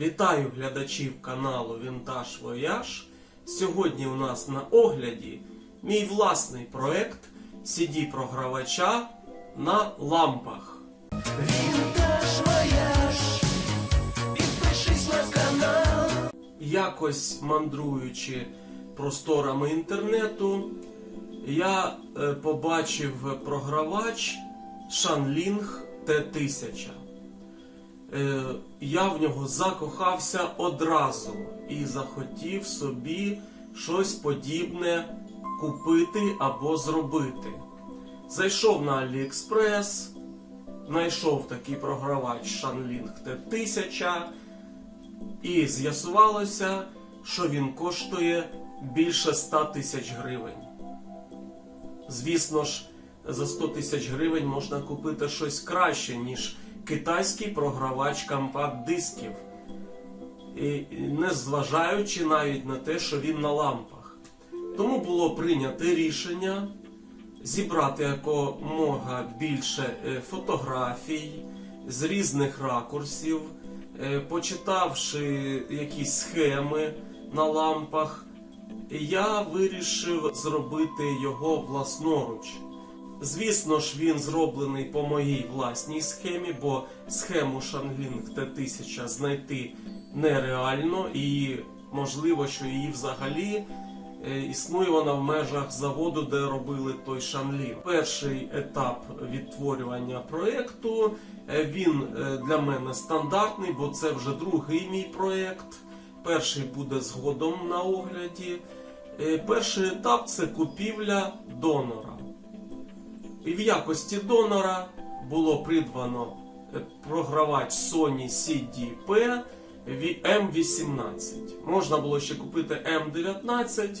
Вітаю глядачів каналу Вінтаж Вояж. Сьогодні у нас на огляді мій власний проект CD-програвача на лампах. Винтаж вояж, підпишись на канал. Якось мандруючи просторами інтернету, я е, побачив програвач Shanling T1000. Е, Я в нього закохався одразу і захотів собі щось подібне купити або зробити. Зайшов на AliExpress, знайшов такий програвач Shanling T1000. І з'ясувалося, що він коштує більше 100 тисяч гривень. Звісно ж, за 100 тисяч гривень можна купити щось краще, ніж китайський програвач компакт-дисків. І не зважаючи навіть на те, що він на лампах. Тому було прийнято рішення зібрати якомога більше е, фотографій з різних ракурсів, е, почитавши якісь схеми на лампах, я вирішив зробити його власноруч. Звісно ж, він зроблений по моїй власній схемі, бо схему Shanling T1000 знайти нереально і можливо, що її взагалі е, існує вона в межах заводу, де робили той Shanling. Перший етап відтворювання проєкту е, він е, для мене стандартний, бо це вже другий мій проєкт. Перший буде згодом на огляді. Перший етап це купівля донора. І в якості донора було придбано е, програвач Sony CDP M18. Можна було ще купити M19,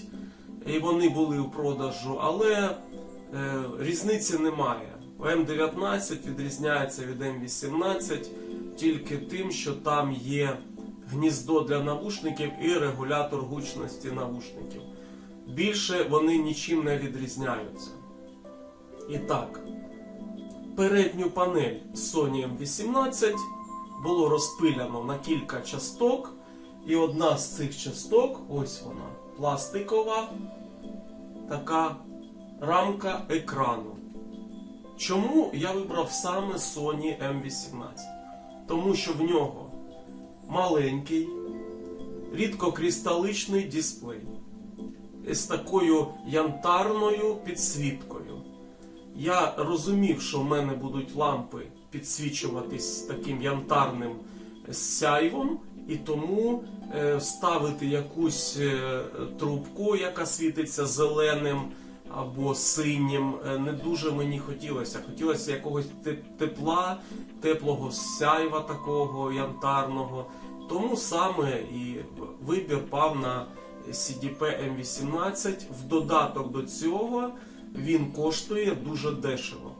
і вони були у продажу, але е, різниці немає. М19 відрізняється від М18 тільки тим, що там є гніздо для навушників і регулятор гучності навушників. Більше вони нічим не відрізняються. І так, передню панель Sony M18 було розпиляно на кілька часток, і одна з цих часток, ось вона, пластикова, така рамка екрану. Чому я вибрав саме Sony M18? Тому що в нього маленький, рідкокристаличний дисплей з такою янтарною підсвіткою. Я розумів, що в мене будуть лампи підсвічуватись таким янтарним сяйвом, і тому е, ставити якусь е, трубку, яка світиться зеленим або синім, е, не дуже мені хотілося. Хотілося якогось те- тепла, теплого сяйва такого янтарного. Тому саме і вибір пав на CDP M18. В додаток до цього він коштує дуже дешево.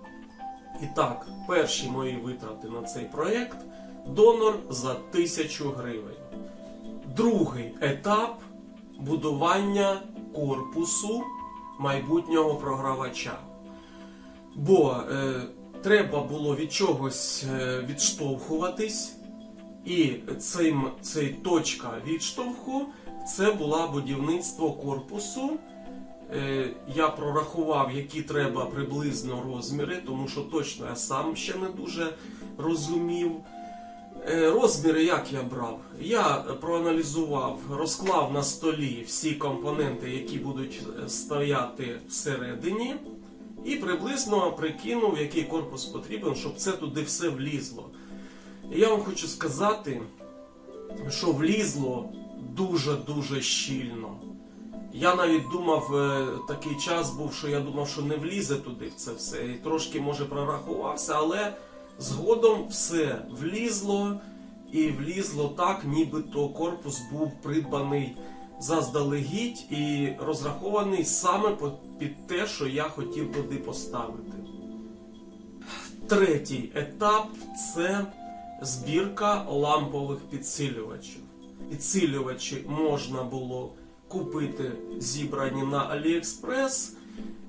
І так, перші мої витрати на цей проєкт донор за 1000 гривень. Другий етап будування корпусу майбутнього програвача. Бо е, треба було від чогось е, відштовхуватись, і цим, цей точка відштовху це була будівництво корпусу. Е, я прорахував, які треба приблизно розміри, тому що точно я сам ще не дуже розумів. Е, Розміри як я брав? Я проаналізував, розклав на столі всі компоненти, які будуть е, стояти всередині, і приблизно прикинув, який корпус потрібен, щоб це туди все влізло. Я вам хочу сказати, що влізло дуже-дуже щільно. Я навіть думав, е, такий час був, що я думав, що не влізе туди в це все. І трошки, може, прорахувався, але згодом все влізло і влізло так, нібито корпус був придбаний заздалегідь і розрахований саме під те, що я хотів туди поставити. Третій етап це збірка лампових підсилювачів. Підсилювачі можна було купити зібрані на AliExpress.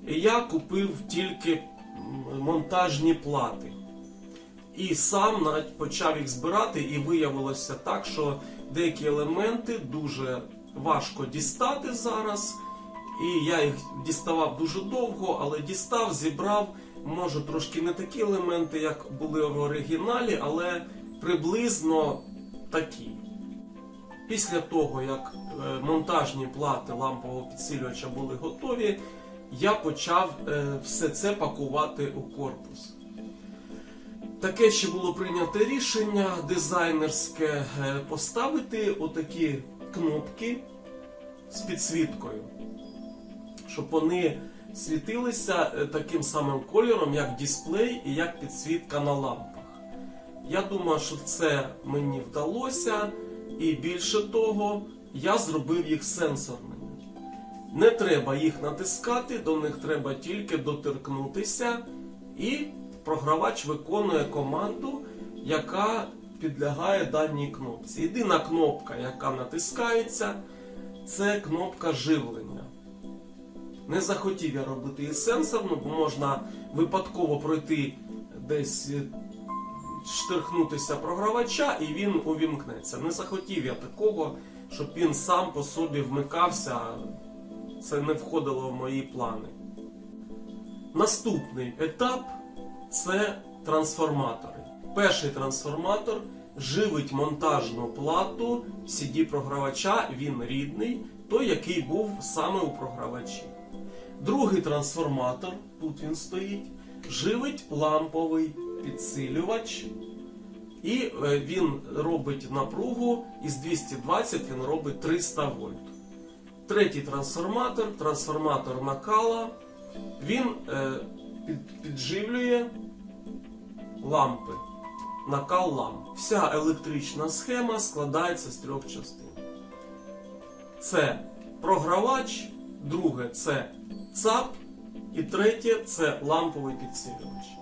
Я купив тільки монтажні плати. І сам навіть почав їх збирати, і виявилося так, що деякі елементи дуже важко дістати зараз. І я їх діставав дуже довго, але дістав, зібрав. Може трошки не такі елементи, як були в оригіналі, але приблизно такі. Після того, як монтажні плати лампового підсилювача були готові, я почав е, все це пакувати у корпус. Таке ще було прийнято рішення дизайнерське е, поставити отакі кнопки з підсвіткою, щоб вони світилися е, таким самим кольором, як дисплей і як підсвітка на лампах. Я думаю, що це мені вдалося, і більше того, я зробив їх сенсорними. Не треба їх натискати, до них треба тільки доторкнутися, і програвач виконує команду, яка підлягає даній кнопці. Єдина кнопка, яка натискається, це кнопка живлення. Не захотів я робити її сенсорну, бо можна випадково пройти десь е, штрихнутися програвача і він увімкнеться. Не захотів я такого, щоб він сам по собі вмикався. Це не входило в мої плани. Наступний етап це трансформатори. Перший трансформатор живить монтажну плату CD-програвача, він рідний, той, який був саме у програвачі. Другий трансформатор, тут він стоїть, живить ламповий підсилювач. І е, він робить напругу із 220 він робить 300 вольт. Третій трансформатор, трансформатор накала, він е, підживлює лампи. Накал ламп. Вся електрична схема складається з трьох частин. Це програвач, друге це ЦАП, і третє це ламповий підсилювач.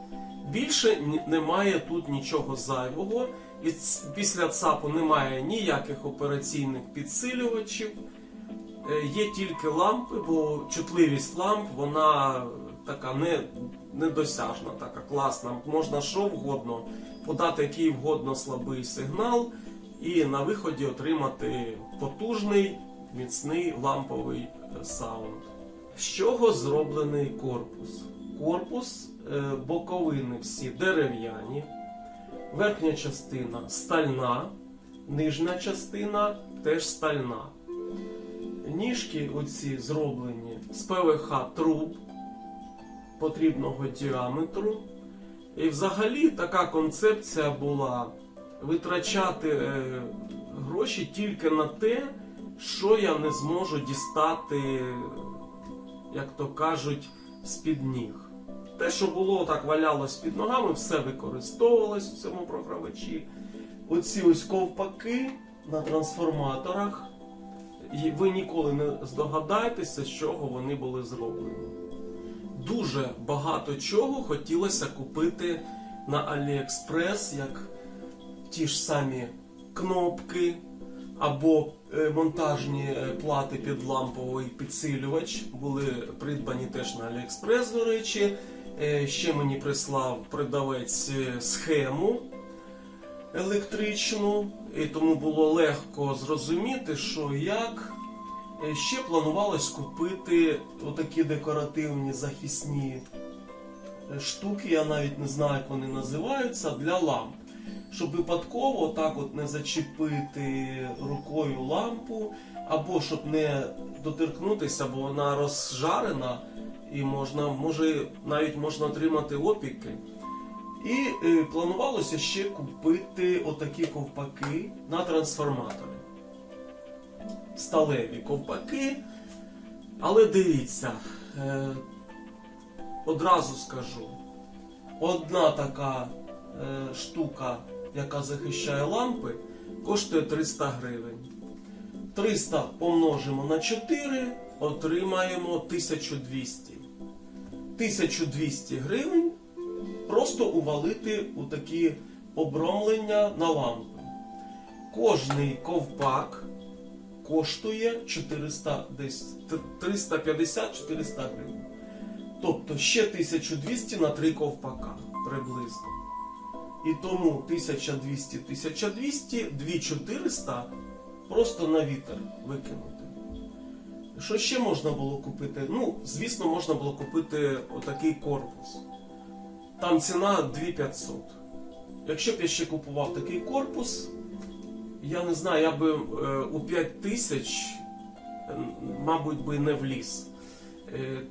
Більше немає тут нічого зайвого. І після ЦАПу немає ніяких операційних підсилювачів. Е, Є тільки лампи, бо чутливість ламп вона така не, недосяжна, така класна. Можна що вгодно подати який вгодно слабий сигнал, і на виході отримати потужний, міцний ламповий е, саунд. З чого зроблений корпус? Корпус е, боковини всі дерев'яні, верхня частина стальна, нижня частина теж стальна. Ніжки оці зроблені з ПВХ труб потрібного діаметру. І взагалі така концепція була витрачати е, гроші тільки на те, що я не зможу дістати, як то кажуть, з-під ніг. Те, що було так валялось під ногами, все використовувалось в цьому програвачі. Оці ось ковпаки на трансформаторах. І ви ніколи не здогадаєтеся, з чого вони були зроблені. Дуже багато чого хотілося купити на AliExpress, як ті ж самі кнопки або е, монтажні е, плати під ламповий підсилювач були придбані теж на AliExpress, до речі. Е, Ще мені прислав продавець е, схему електричну, і тому було легко зрозуміти, що як. Е, Ще планувалось купити отакі декоративні захисні штуки, я навіть не знаю, як вони називаються, для ламп. Щоб випадково отак от не зачепити рукою лампу, або щоб не доторкнутися, бо вона розжарена і можна, може, навіть можна отримати опіки. І е, планувалося ще купити отакі ковпаки на трансформатори. Сталеві ковпаки. Але дивіться, е, одразу скажу, одна така е, штука, яка захищає лампи, коштує 300 гривень. 300 помножимо на 4, отримаємо 1200. 1200 гривень просто увалити у такі обромлення на лампи. Кожний ковпак коштує 400, десь 350-400 гривень. Тобто ще 1200 на три ковпака приблизно. І тому 1200, 1200, 2400 просто на вітер викинути. Що ще можна було купити? Ну, звісно, можна було купити отакий корпус. Там ціна 2500. Якщо б я ще купував такий корпус, я не знаю, я би е, у 5000, е, мабуть, би не вліз. Е,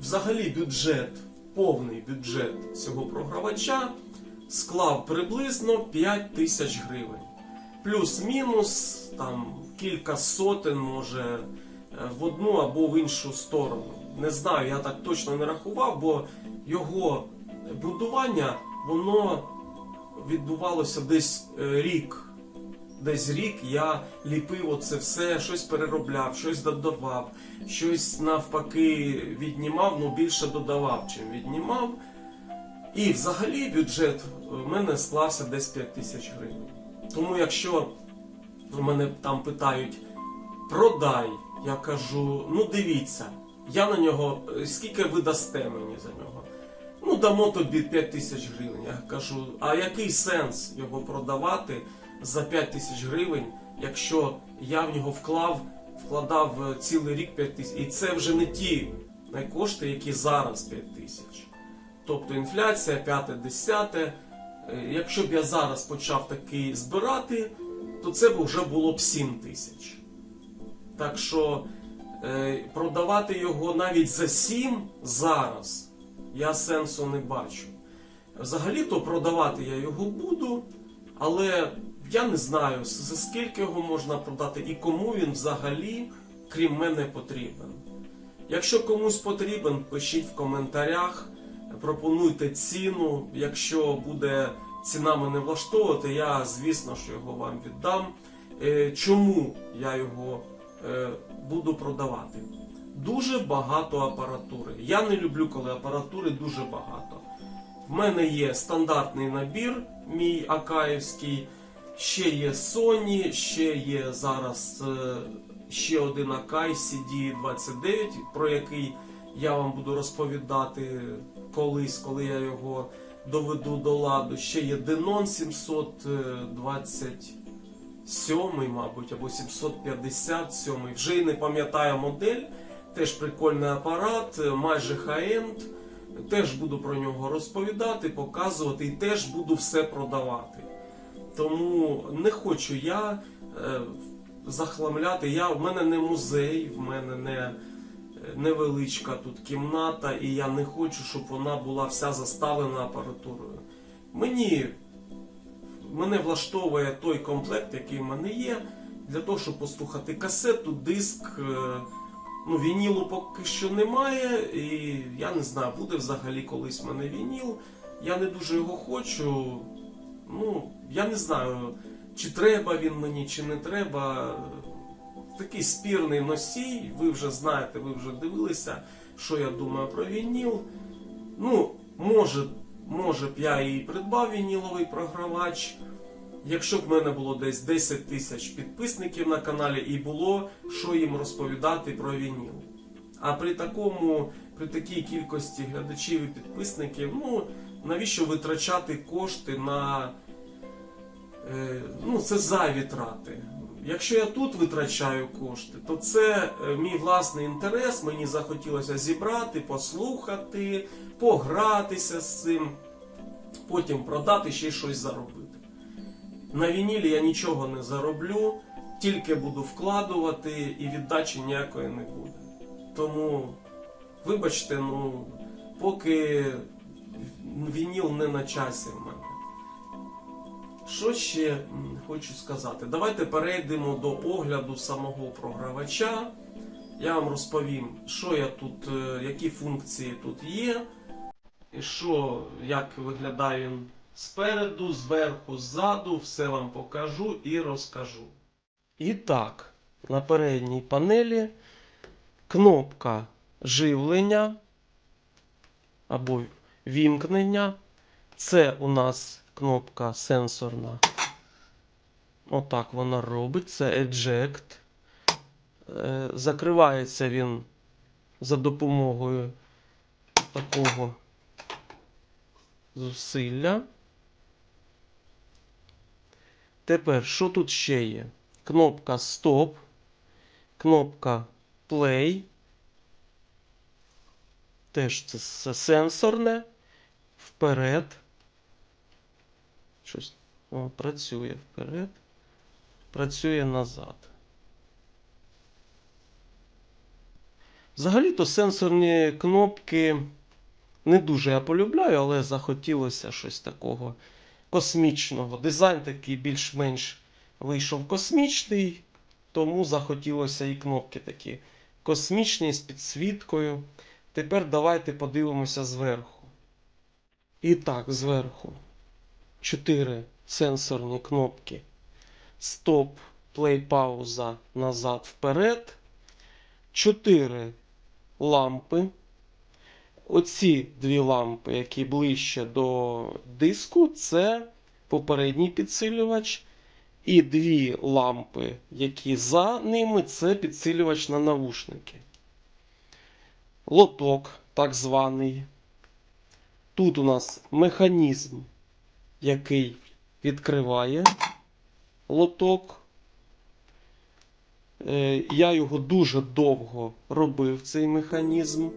взагалі бюджет, повний бюджет цього програвача склав приблизно 5 тисяч гривень. Плюс-мінус там кілька сотень може в одну або в іншу сторону. Не знаю, я так точно не рахував, бо його будування воно відбувалося десь е, рік. Десь рік я ліпив оце все, щось переробляв, щось додавав, щось навпаки віднімав, ну більше додавав, чим віднімав. І взагалі бюджет в мене склався десь 5 тисяч гривень. Тому якщо мене там питають продай, я кажу, ну дивіться, я на нього, е, скільки ви дасте мені за нього? Ну, дамо тобі 5 тисяч гривень. Я кажу, а який сенс його продавати за 5 тисяч гривень, якщо я в нього вклав, вкладав е, цілий рік 5 тисяч. І це вже не ті кошти, які зараз 5 тисяч. Тобто інфляція, п'яте, десяте. Е, Якщо б я зараз почав такий збирати, то це б вже було б 7 тисяч. Так що е, продавати його навіть за 7 зараз я сенсу не бачу. Взагалі-то продавати я його буду, але я не знаю, за скільки його можна продати і кому він взагалі, крім мене, потрібен. Якщо комусь потрібен, пишіть в коментарях, пропонуйте ціну. Якщо буде ціна мене влаштовувати, я звісно ж його вам віддам. Е, Чому я його буду продавати? Дуже багато апаратури. Я не люблю, коли апаратури дуже багато. В мене є стандартний набір, мій Акаївський, ще є Sony, ще є зараз е, ще один Акай CD29, про який я вам буду розповідати колись, коли я його доведу до ладу. Ще є Denon 727, мабуть, або 757. Вже й не пам'ятаю модель. Теж прикольний апарат, е, майже хай-енд. Теж буду про нього розповідати, показувати і теж буду все продавати. Тому не хочу я е, захламляти. Я, в мене не музей, в мене не е, невеличка тут кімната, і я не хочу, щоб вона була вся заставлена апаратурою. Мені мене влаштовує той комплект, який в мене є, для того, щоб послухати касету, диск. е, Ну, вінілу поки що немає, і я не знаю, буде взагалі колись в мене вініл. Я не дуже його хочу. Ну, я не знаю, чи треба він мені, чи не треба. Такий спірний носій, ви вже знаєте, ви вже дивилися, що я думаю про вініл. Ну, може, може б я і придбав вініловий програвач. Якщо б в мене було десь 10 тисяч підписників на каналі і було що їм розповідати про вініл. А при такому, при такій кількості глядачів і підписників, ну навіщо витрачати кошти на е, ну, це зайві трати. Якщо я тут витрачаю кошти, то це е, мій власний інтерес. Мені захотілося зібрати, послухати, погратися з цим, потім продати ще щось заробити. На вінілі я нічого не зароблю, тільки буду вкладувати і віддачі ніякої не буде. Тому, вибачте, ну, поки вініл не на часі в мене. Що ще хочу сказати? Давайте перейдемо до огляду самого програвача. Я вам розповім, що я тут, е, які функції тут є, і що, як виглядає він спереду, зверху, ззаду, все вам покажу і розкажу. І так, на передній панелі кнопка живлення або вімкнення. Це у нас кнопка сенсорна. Отак вона робить. Це Eject. Е, Закривається він за допомогою такого зусилля. Тепер, що тут ще є? Кнопка Стоп, кнопка Play. Теж це сенсорне. Вперед. Щось о, працює вперед. Працює назад. Взагалі-то сенсорні кнопки не дуже я полюбляю, але захотілося щось такого космічного. Дизайн такий більш-менш вийшов космічний, тому захотілося і кнопки такі космічні з підсвіткою. Тепер давайте подивимося зверху. І так, зверху. Чотири сенсорні кнопки. Стоп, плей, пауза, назад, вперед. Чотири лампи. Оці дві лампи, які ближче до диску, це попередній підсилювач. І дві лампи, які за ними, це підсилювач на навушники. Лоток, так званий. Тут у нас механізм, який відкриває лоток. Е, Я його дуже довго робив, цей механізм.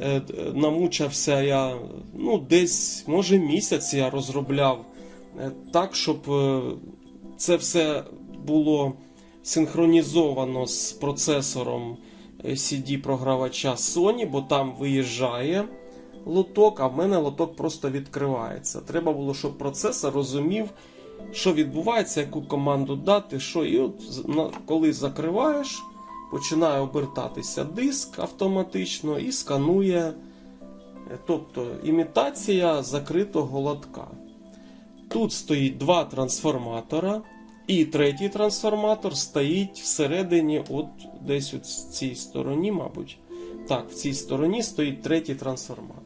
Е, Намучався я, ну, десь, може, місяць я розробляв е, так, щоб це все було синхронізовано з процесором CD-програвача Sony, бо там виїжджає лоток, а в мене лоток просто відкривається. Треба було, щоб процесор розумів, що відбувається, яку команду дати, що. І от коли закриваєш, починає обертатися диск автоматично і сканує, е, тобто імітація закритого лотка. Тут стоїть два трансформатора, і третій трансформатор стоїть всередині, от десь от в цій стороні, мабуть. Так, в цій стороні стоїть третій трансформатор.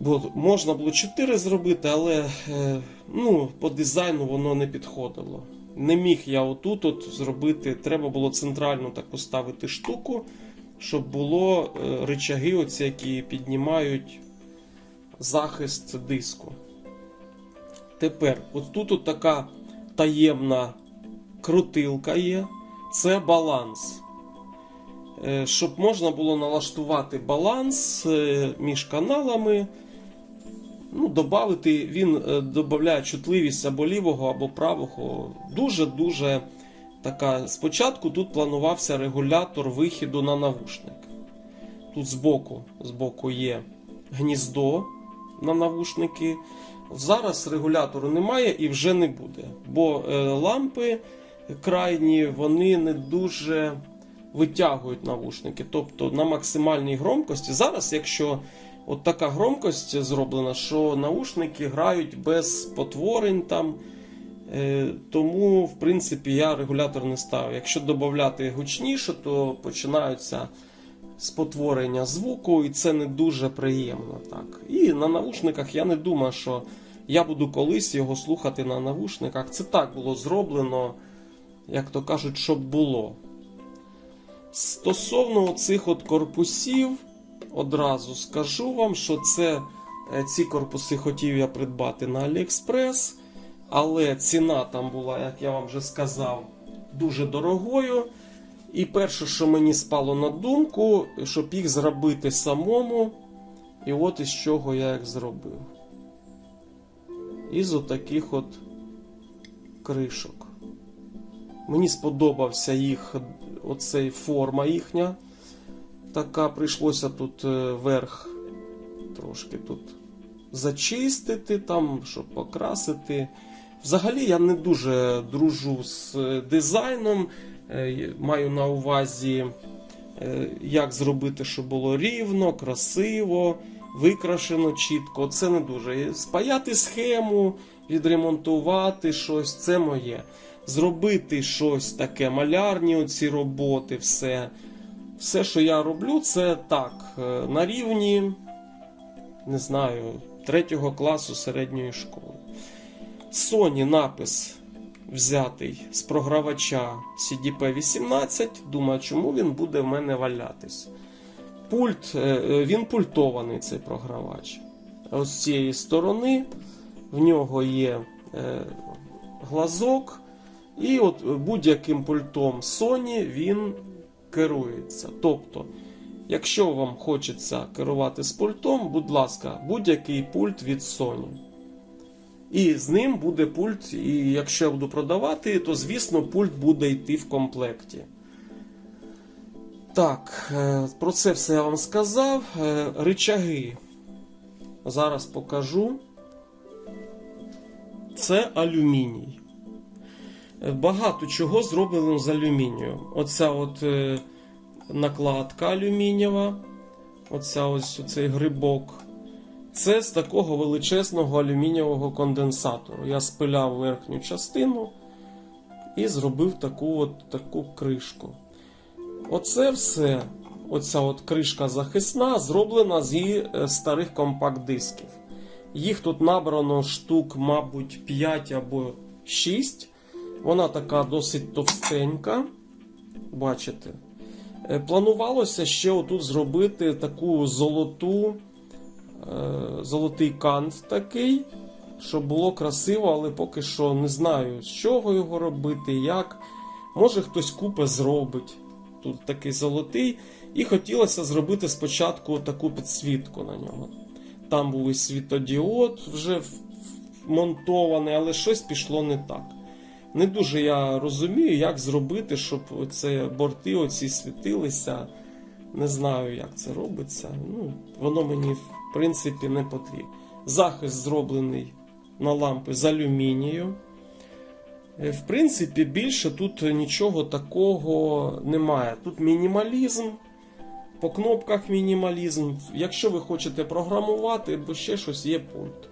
Бо можна було 4 зробити, але е, ну, по дизайну воно не підходило. Не міг я отут от зробити, треба було центральну таку ставити штуку, щоб було е, рычаги, оці, які піднімають захист диску. Тепер, от тут от така таємна крутилка є. Це баланс. Е, Щоб можна було налаштувати баланс між каналами. Ну, добавити, він е, додає чутливість або лівого, або правого. Дуже-дуже така. Спочатку тут планувався регулятор вихіду на навушник. Тут збоку, збоку є гніздо на навушники. Зараз регулятору немає і вже не буде. Бо е, лампи крайні вони не дуже витягують навушники. Тобто на максимальній громкості. Зараз, якщо от така громкость зроблена, що наушники грають без потворень там. Е, Тому, в принципі, я регулятор не ставив. Якщо додати гучніше, то починаються спотворення звуку, і це не дуже приємно. Так. І на навушниках я не думаю, що я буду колись його слухати на навушниках. Це так було зроблено, як то кажуть, щоб було. Стосовно цих от корпусів, одразу скажу вам, що це е, ці корпуси хотів я придбати на AliExpress, але ціна там була, як я вам вже сказав, дуже дорогою. І перше, що мені спало на думку, щоб їх зробити самому. І от із чого я їх зробив. Із отаких от кришок. Мені сподобався їх оцей форма їхня. Така прийшлося тут е, верх трошки тут зачистити, там, щоб покрасити. Взагалі я не дуже дружу з е, дизайном. Е, Маю на увазі, як зробити, щоб було рівно, красиво, викрашено чітко. Це не дуже. Спаяти схему, відремонтувати щось це моє. Зробити щось таке, малярні оці роботи, все. Все, що я роблю, це так, е, на рівні, не знаю, третього класу середньої школи. Sony напис взятий з програвача CDP-18. Думаю, чому він буде в мене валятись. Пульт, е, е, він пультований цей програвач. Ось з цієї сторони в нього є глазок, і от будь-яким пультом Sony він керується. Тобто, якщо вам хочеться керувати з пультом, будь ласка, будь-який пульт від Sony. І з ним буде пульт, і якщо я буду продавати, то звісно пульт буде йти в комплекті. Так, е, про це все я вам сказав. Е, Ричаги. Зараз покажу. Це алюміній. Багато чого зроблено з алюмінію. Оця от е, накладка алюмінієва. Оця ось цей грибок. Це з такого величезного алюмінієвого конденсатору. Я спиляв верхню частину і зробив таку от таку кришку. Оце все, оця от кришка захисна, зроблена зі е, старих компакт-дисків. Їх тут набрано штук, мабуть, 5 або 6. Вона така досить товстенька. Бачите? Е, Планувалося ще отут зробити таку золоту, е, золотий кант такий, щоб було красиво, але поки що не знаю, з чого його робити, як. Може хтось купе зробить. Тут такий золотий. І хотілося зробити спочатку таку підсвітку на ньому. Там був і світодіод вже вмонтований, але щось пішло не так. Не дуже я розумію, як зробити, щоб оце борти оці світилися. Не знаю, як це робиться. Ну, воно мені, в принципі, не потрібно. Захист зроблений на лампи з алюмінію. Е, В принципі, більше тут нічого такого немає. Тут мінімалізм, по кнопках мінімалізм. Якщо ви хочете програмувати або ще щось, є пульт.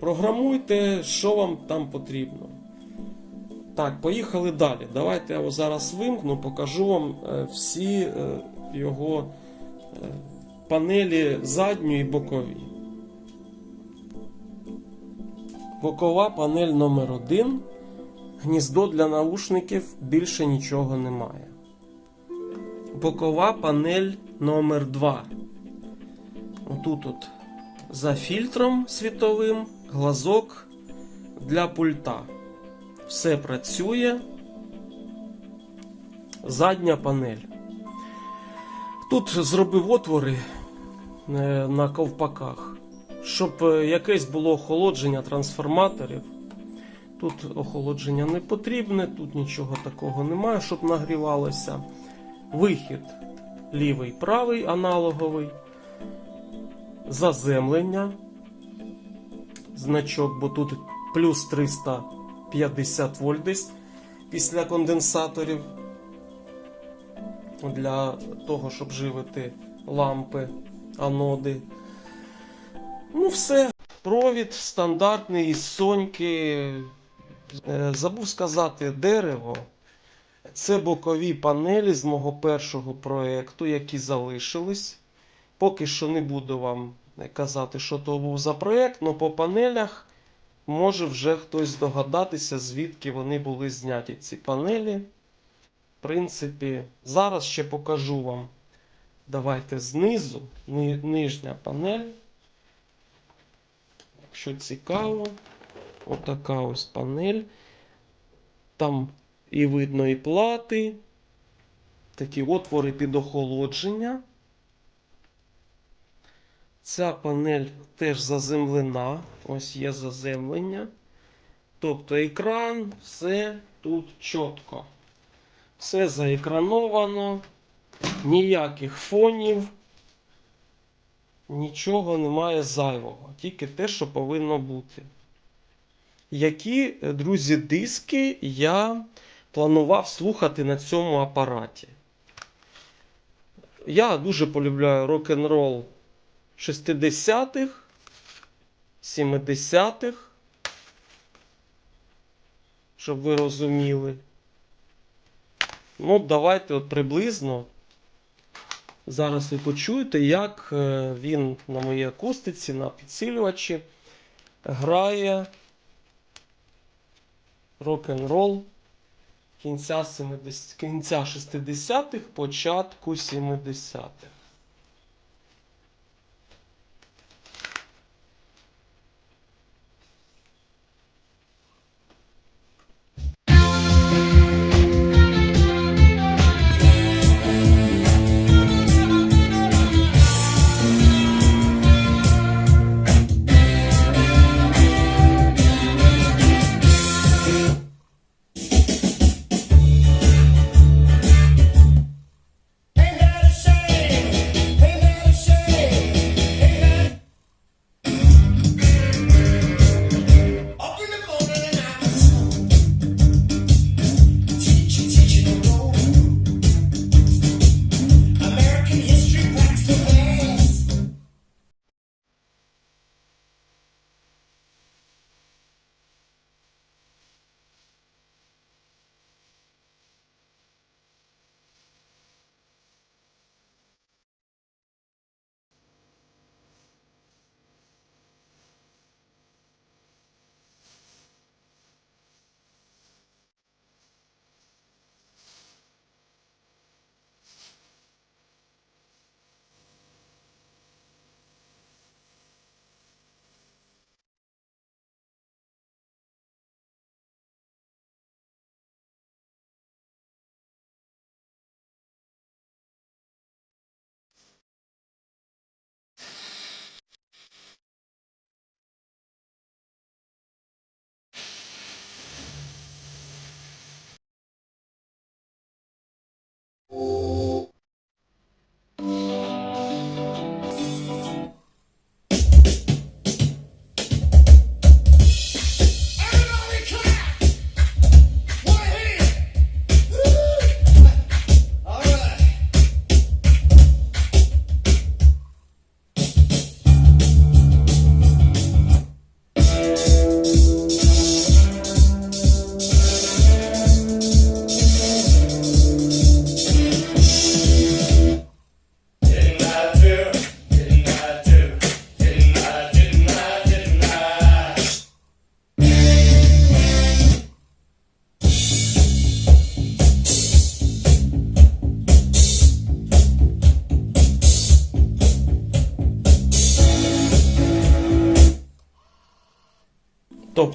Програмуйте, що вам там потрібно. Так, поїхали далі. Давайте я його зараз вимкну, покажу вам е, всі е, його е, панелі задньої і бокові. Бокова панель номер 1 Гніздо для наушників більше нічого немає. Бокова панель номер 2 Отут от за фільтром світовим глазок для пульта. Все працює. Задня панель. Тут зробив отвори е, на ковпаках, щоб е, якесь було охолодження трансформаторів. Тут охолодження не потрібне, тут нічого такого немає, щоб нагрівалося. Вихід лівий, правий аналоговий. Заземлення. Значок, бо тут плюс 350 вольт десь після конденсаторів. Для того, щоб живити лампи, аноди. Ну, все. Провід стандартний із Соньки. Е, Забув сказати, дерево. Це бокові панелі з мого першого проєкту, які залишились. Поки що не буду вам казати, що то був за проєкт, але по панелях може вже хтось здогадатися, звідки вони були зняті ці панелі. В принципі, зараз ще покажу вам. Давайте знизу, ни- нижня панель. Якщо цікаво, отака ось панель. Там і видно і плати, такі отвори під охолодження. Ця панель теж заземлена. Ось є заземлення. Тобто екран, все тут чітко. Все заекрановано, ніяких фонів, нічого немає зайвого, тільки те, що повинно бути. Які, друзі, диски я планував слухати на цьому апараті? Я дуже полюбляю рок-н-рол 60-х, 70-х, щоб ви розуміли. Ну, давайте от приблизно. Зараз ви почуєте, як е, він на моїй акустиці, на підсилювачі грає рок-н-рол кінця, кінця 60-х, початку 70-х.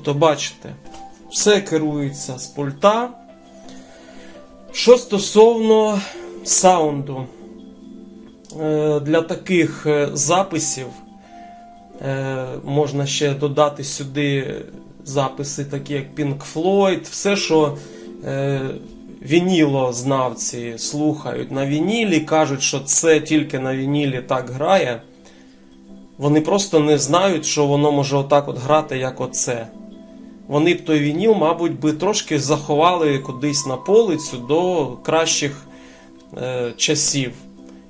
Тобто, бачите, все керується з пульта. Що стосовно саунду, Е, для таких е, записів е, можна ще додати сюди записи, такі як Pink Floyd, все, що вінілознавці слухають на вінілі, кажуть, що це тільки на вінілі так грає. Вони просто не знають, що воно може отак от грати, як оце. Вони б той вініл, мабуть, би трошки заховали кудись на полицю до кращих е, часів.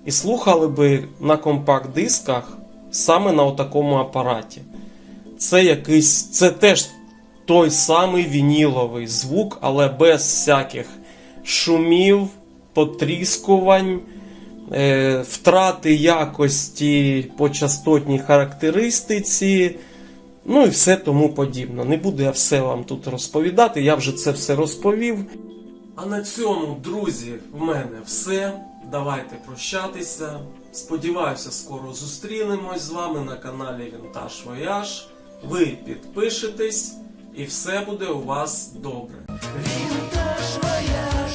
І слухали би на компакт-дисках саме на такому апараті. Це якийсь, це теж той самий вініловий звук, але без всяких шумів, потріскувань, е, втрати якості по частотній характеристиці. Ну і все тому подібне. Не буду я все вам тут розповідати, я вже це все розповів. А на цьому, друзі, в мене все. Давайте прощатися. Сподіваюся, скоро зустрінемось з вами на каналі Вінтаж Вояж. Ви підпишетесь і все буде у вас добре. Винтаж моя